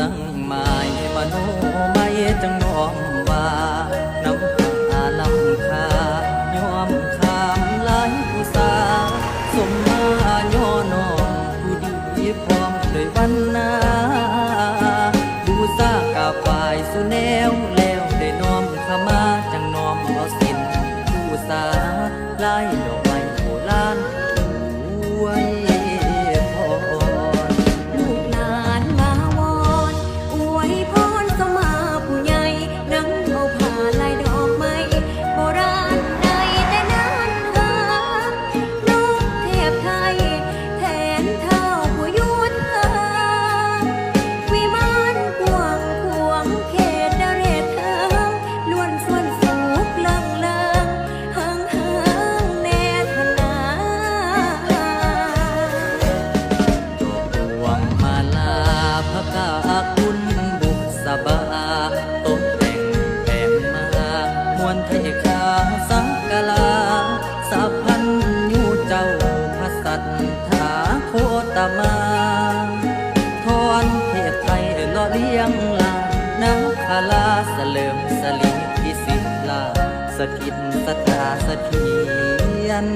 ตั้งมายมโนไม่จังน้อมว่าน้ำตาลำคายอมคามหลายผู้สาสมมาย่อน้องผู้ดีพร้อมด้วยวันนาบูซากาฝ่ายสุแนวแล้วได้น้อมขมาจังน้อมเอาสินผู้สาไล่ดอก ให้ข้าสักกลาสัพพันยูเจ้าพระสัทธาโคตมาทอนเทพไทยลาะเลี้ยงลานาคาลาเสลิมสลีพิสิลาสถิตสตาสเถียน